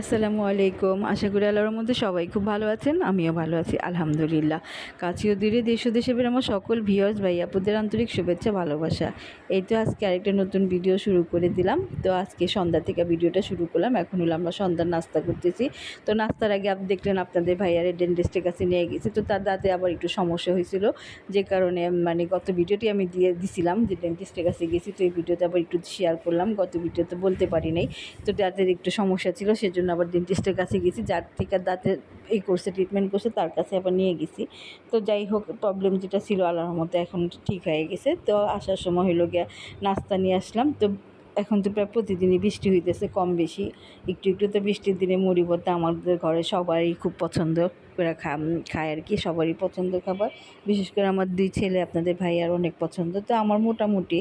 আসসালামু আলাইকুম। আশা করি আল্লাহর মধ্যে সবাই খুব ভালো আছেন, আমিও ভালো আছি, আলহামদুলিল্লাহ। কাছেও দূরে, দেশ ও দেশে আমার সকল ভিউয়ার্স ভাই, আপুদের আন্তরিক শুভেচ্ছা, ভালোবাসা। এই তো আজকে আরেকটা নতুন ভিডিও শুরু করে দিলাম। তো আজকে সন্ধ্যা থেকে ভিডিওটা শুরু করলাম। এখন হলো আমরা সন্ধ্যার নাস্তা করতেছি। তো নাস্তার আগে আপনি দেখলেন আপনাদের ভাইয়ারে ডেন্টিস্টের কাছে নিয়ে গেছি। তো তার দাঁতে আবার একটু সমস্যা হয়েছিল। যে কারণে মানে গত ভিডিওটি আমি দিয়ে দিছিলাম যে ডেন্টিস্টের কাছে গেছি। তো এই ভিডিওতে আবার একটু শেয়ার করলাম। গত ভিডিওতে বলতে পারি নাই। তো দাঁতের একটু সমস্যা ছিল, সেজন্য আবার ডেন্টিস্টের কাছে গেছি, যার থেকে দাঁতের এই করছে ট্রিটমেন্ট করছে, তার কাছে আবার নিয়ে গেছি। তো যাই হোক প্রবলেম যেটা ছিল আল্লাহর মতো এখন ঠিক হয়ে গেছে। তো আসার সময় হইল গিয়া নাস্তা নিয়ে আসলাম। তো এখন তো প্রায় প্রতিদিনই বৃষ্টি হইতেছে, কম বেশি। একটু একটু তো বৃষ্টির দিনে মুড়ি ভর্তা আমাদের ঘরে সবারই খুব পছন্দ করে খায় আর কি, সবারই পছন্দ খাবার। বিশেষ করে আমার দুই ছেলে, আপনাদের ভাই আর অনেক পছন্দ। তো আমার মোটামুটি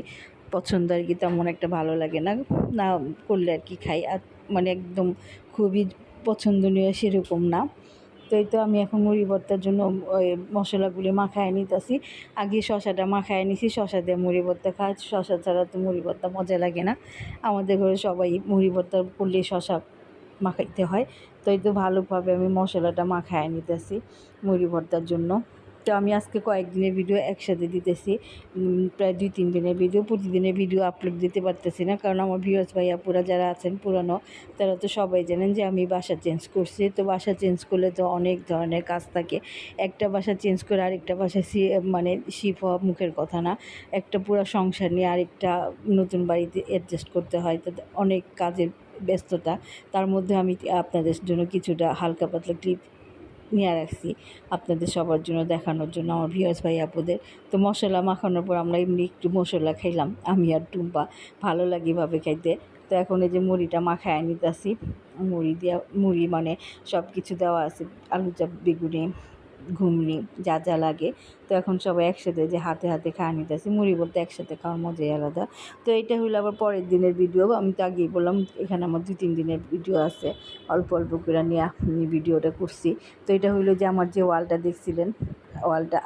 পছন্দ আর কি, তেমন একটা ভালো লাগে না। না করলে আর কি খাই। আর মানে একদম খুবই পছন্দনীয় সেরকম না। তো এই তো আমি এখন মুড়ি ভর্তার জন্য, ওই মশলাগুলি মাখায় নিতেছি। আগে শশাটা মাখায় নিছি, শশা দিয়ে মুড়ি ভর্তা খাই শশা ছাড়া তো মুড়ি ভর্তা মজা লাগে না। আমাদের ঘরে সবাই মুড়ি ভর্তা করলে শশা মাখাইতে হয়। তো এই তো ভালোভাবে আমি মশলাটা মাখায় নিতেছি মুড়ি ভর্তার জন্য। তো আমি আজকে কয়েকদিনের ভিডিও একসাথে দিতেছি। প্রায় দুই, তিন দিনের ভিডিও প্রতিদিনের ভিডিও আপলোড দিতে পারতেছি না, কারণ আমার ভিউয়ার্স ভাইয়া পুরা যারা আছেন পুরানো, তারা তো সবাই জানেন যে আমি বাসা চেঞ্জ করছি। তো বাসা চেঞ্জ করলে তো অনেক ধরনের কাজ থাকে। একটা বাসা চেঞ্জ করে আরেকটা বাসা মানে শিফ হওয়া মুখের কথা না। একটা পুরো সংসার নিয়ে আরেকটা নতুন বাড়িতে অ্যাডজাস্ট করতে হয়। তো অনেক কাজের ব্যস্ততা। তার মধ্যে আমি আপনাদের জন্য কিছুটা হালকা পাতলা ক্লিপ নিয়ে রাখছি আপনাদের সবার জন্য, দেখানোর জন্য আমার ভিউয়ার্স ভাই আপুদের। তো মশলা মাখানোর পর আমরা এমনি একটু মশলা খাইলাম, আমি আর টুম্পা। ভালো লাগে এভাবে খাইতে। তো এখন এই যে মুড়িটা মাখায় নিতেছি, মুড়ি দেওয়া মুড়ি মানে সব কিছু দেওয়া আছে আলু চাপ বেগুনি ঘুমনি, যা যা লাগে। তো এখন সবাই একসাথে যে হাতে হাতে খাওয়া নিতেছি, মুড়ি বলতে একসাথে খাওয়ার মজাই আলাদা। তো এটা হলো আবার পরের দিনের ভিডিও আমি তো আগেই বললাম এখানে আমার দুই, তিন দিনের ভিডিও আছে। অল্প অল্প করে নিয়ে ভিডিওটা করছি। তো এটা হইল যে আমার যে ওয়ালটা দেখছিলেন, ওয়ালটা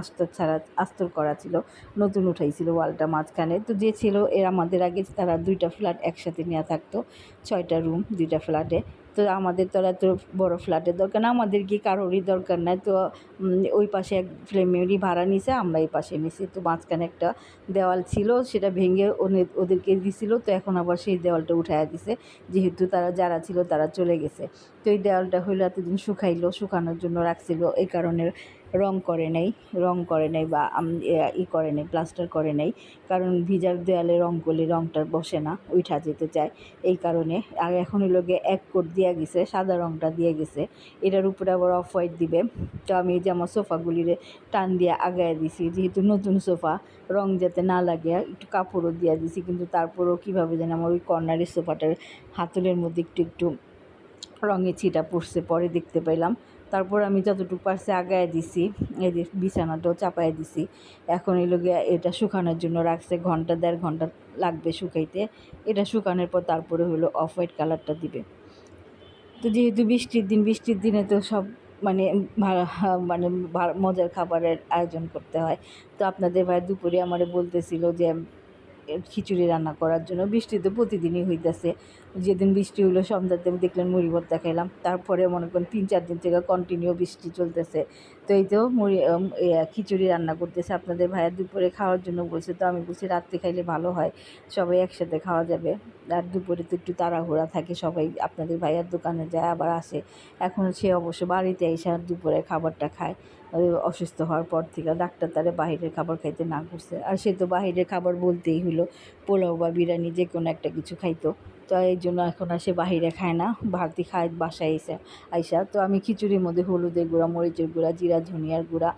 আস্তর ছাড়া, আস্তর করা ছিল, নতুন উঠাইছিল ওয়ালটা মাঝখানে। তো যে ছিল এর আমাদের আগে তারা দুইটা ফ্ল্যাট একসাথে নেওয়া থাকতো, ছয়টা রুম দুইটা ফ্ল্যাটে তো আমাদের তো এত বড় ফ্ল্যাটের দরকার না, আমাদের কি কারোরই দরকার নাই। তো ওই পাশে এক ফ্যামিলি ভাড়া নিছে, আমরা এই পাশে নিছি। তো মাঝখানে একটা দেওয়াল ছিল, সেটা ভেঙে ওদেরকে দিছিল। তো এখন আবার সেই দেওয়ালটা উঠাইয়া দিছে। যেহেতু তারা, যারা ছিল তারা চলে গেছে। এই দেওয়ালটা হইল এতদিন শুকাইলো, শুকানোর জন্য রাখছিল এই কারণে রং করে নাই, রং করে নাই বা ই করে নাই, প্লাস্টার করে নাই, কারণ ভিজার দেওয়ালে রং করলে রংটা বসে না উঠা যেতে চায়, এই কারণে। আর এখন হলো গিয়ে এক কোট দিয়ে গেছে, সাদা রংটা দিয়ে গেছে, এটার উপরে আবার অফ হোয়াইট দিবে। তো আমি এই যে আমার সোফাগুলিরে টান দিয়ে আগায় দিছি, যেহেতু নতুন সোফা, রং যাতে না লাগে, একটু কাপড়ও দিয়ে দিছি, কিন্তু তারপরেও কীভাবে যেন আমার ওই কর্নারের সোফাটার হাতলের মধ্যে একটু একটু রঙের ছিটা পড়ছে, পরে দেখতে পেলাম। তারপর আমি যতটুকু পারছি আগায় দিছি, এই যে বিছানাটাও চাপায় দিছি। এখন এই লোকে এটা শুকানোর জন্য রাখছে, ঘণ্টা দেড় ঘণ্টা লাগবে শুকাইতে। এটা শুকানোর পর তারপরে হলো অফ হোয়াইট কালারটা দিবে। তো যেহেতু বৃষ্টির দিন, বৃষ্টির দিনে তো সব মানে মানে মজার খাবারের আয়োজন করতে হয়। তো আপনাদের ভাই দুপুরে আমারে বলতেছিল যে খিচুড়ি রান্না করার জন্য। বৃষ্টি তো প্রতিদিনই হইতেছে। যেদিন বৃষ্টি হলো সন্ধ্যাতে দেখলেন মুড়ি ভর্তা খাইলাম। তারপরে মনে করেন তিন চার দিন থেকে কন্টিনিউ বৃষ্টি চলতেছে। তো এই তো মুড়ি খিচুড়ি রান্না করতেছে। আপনাদের ভাইয়ের দুপুরে খাওয়ার জন্য বলছে, তো আমি বলছি রাত্রে খাইলে ভালো হয়, সবাই একসাথে খাওয়া যাবে। আর দুপুরে তো একটু তাড়াহুড়া থাকে সবাই, আপনাদের ভাইয়ার দোকানে যায়, আবার আসে। এখন সে অবশ্য বাড়িতে এসে আর দুপুরে খাবারটা খায়। অসুস্থ হওয়ার পর থেকে ডাক্তার তারে বাইরের খাবার খাইতে না করছে। আর সে তো বাইরের খাবার বলতেই হলো পোলাও বা বিরিয়ানি যে কোনো একটা কিছু খাইতো। তো এই জন্য এখন আর সে বাহিরে খায় না। ভারতি খায় বাসায় এসে। আইসা, তো আমি খিচুড়ির মধ্যে হলুদের গুঁড়া, মরিচের গুঁড়া, জিরা, ধনিয়ার গুঁড়া,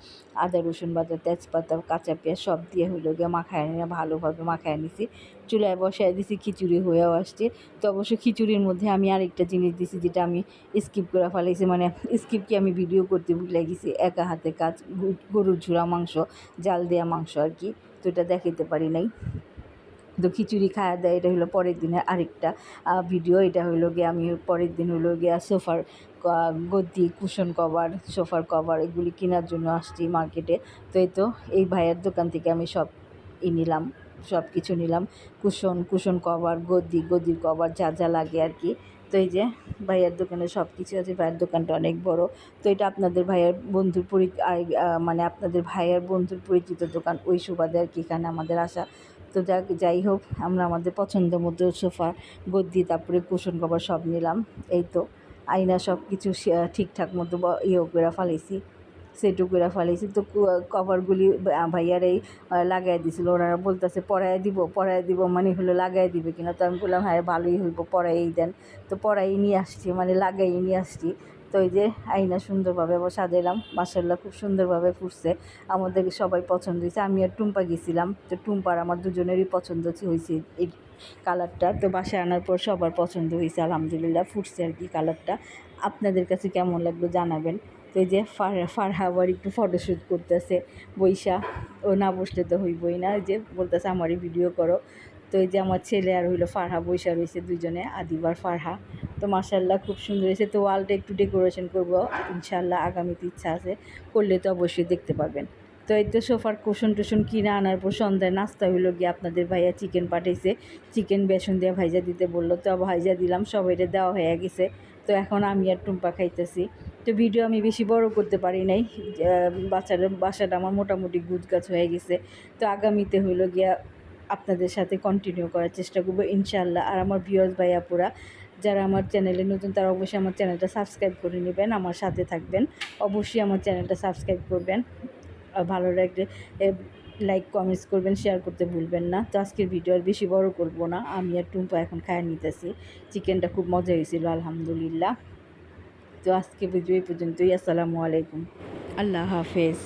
আদা, রসুন বাটা, তেজপাতা, কাঁচা পেঁয়াজ সব দিয়ে হইল গিয়ে মাখায় নিয়ে ভালোভাবে মাখায় নিছি। চুলায় বসায় দিছি, খিচুড়ি হয়েও আসছে। তো অবশ্য খিচুড়ির মধ্যে আমি আরেকটা জিনিস দিছি যেটা আমি স্কিপ করে ফেলাইছি। মানে স্কিপ কি আমি ভিডিও করতে ভুলে গেছি। একা হাতে কাজ গরুর ঝুরা মাংস, জাল দেওয়া মাংস আর কি। তো এটা দেখাতে পারি নাই। তো খিচুড়ি খাওয়া দেয়, এটা হলো পরের দিনের আরেকটা ভিডিও এটা হলো গিয়ে আমি পরের দিন হলো গিয়া সোফার গদ্দি, কুশন কভার, সোফার কভার এগুলি কেনার জন্য আসছি মার্কেটে। তো এই তো, এই ভাইয়ের দোকান থেকে আমি সব ই নিলাম, সব কিছু নিলাম, কুশন কুশন কভার, গদ্দি গদির কভার যা যা লাগে আর কি। তো এই যে, ভাইয়ার দোকানে সব কিছু আছে, ভাইয়ের দোকানটা অনেক বড়। তো এটা আপনাদের ভাইয়ের বন্ধুর পরি মানে আপনাদের ভাইয়ের বন্ধুর পরিচিত দোকান, ওই সুবাদে আর কি এখানে আমাদের আসা তো যাক যাই হোক আমরা আমাদের পছন্দ মতো সোফা গদ্দি তারপরে কুশন কভার সব নিলাম। এই তো আয়না সব কিছু ঠিকঠাক মতো ইয়ে করে ফেলেছি সেটু করে ফেলেছি তো কভারগুলি ভা- ভাইয়ারাই আহ, লাগাই দিছিল ওনারা বলতেছে পরাই দিব পরাই দিব মানে হলো লাগাই দিবে কিনা। তো আমি বললাম হ্যাঁ ভালোই হইব পড়াই দেন। তো পড়াই নিয়ে আসছি মানে লাগাই নিয়ে আসছি। তো এই যে আয়না সুন্দরভাবে আবার সাজাইলাম। মাসাল্লাহ খুব সুন্দরভাবে ফুটছে। আমাদের সবাই পছন্দ হয়েছে। আমি আর টুম্পা গেছিলাম। তো টুম্পার আমার দুজনেরই পছন্দ হয়েছে এই কালারটা। তো বাসায় আনার পর সবার পছন্দ হয়েছে। আলহামদুলিল্লাহ ফুটছে আর কি কালারটা। আপনাদের কাছে কেমন লাগল জানাবেন। তো এই যে ফার, ফারহা আবার একটু ফটোশ্যুট করতেছে। বৈশা, ও না বসলে তো হইবই না। যে বলতেছে, আমারই ভিডিও করো। তো এই যে আমার ছেলে আর হইল ফারহা বৈশা রয়েছে দুজনে আদিবার ফারহা। তো মাসাল্লাহ খুব সুন্দর হয়েছে। তো ওয়ালটা একটু ডেকোরেশন করব। ইনশাল্লাহ আগামীতে ইচ্ছা আছে, করলে তো অবশ্যই দেখতে পারবেন। তো এই তো সোফার কুশন টুশন কিনে আনার পর সন্ধ্যায় নাস্তা হইল গিয়ে আপনাদের ভাইয়া চিকেন পাঠাইছে। চিকেন বেসন দিয়ে ভাইজা দিতে বলল। তো ভাইজা দিলাম সবাইটা দেওয়া হয়ে গেছে। তো এখন আমি আর টুম্পা খাইতেছি। তো ভিডিও আমি বেশি বড় করতে পারি নাই। বাচ্চাটা বাসাটা আমার মোটামুটি গুজগাছ হয়ে গেছে। তো আগামীতে হইল গিয়া আপনাদের সাথে কন্টিনিউ করার চেষ্টা করব ইনশাল্লাহ আর আমার ভিউয়ার্স ভাইয়াপুরা যারা আমার চ্যানেলে নতুন, তারা অবশ্যই আমার চ্যানেলটা সাবস্ক্রাইব করে নেবেন, আমার সাথে থাকবেন। অবশ্যই আমার চ্যানেলটা সাবস্ক্রাইব করবেন। ভালো লাগলে লাইক কমেন্টস করবেন শেয়ার করতে ভুলবেন না। তো আজকের ভিডিও আর বেশি বড় করব না। আমি আর টুম্পা এখন খায় নিতেছি। চিকেনটা খুব মজা হয়েছিল, আলহামদুলিল্লাহ। তো আজকে ভিডিও এই পর্যন্তই। আসসালামু আলাইকুম। আল্লাহ হাফেজ।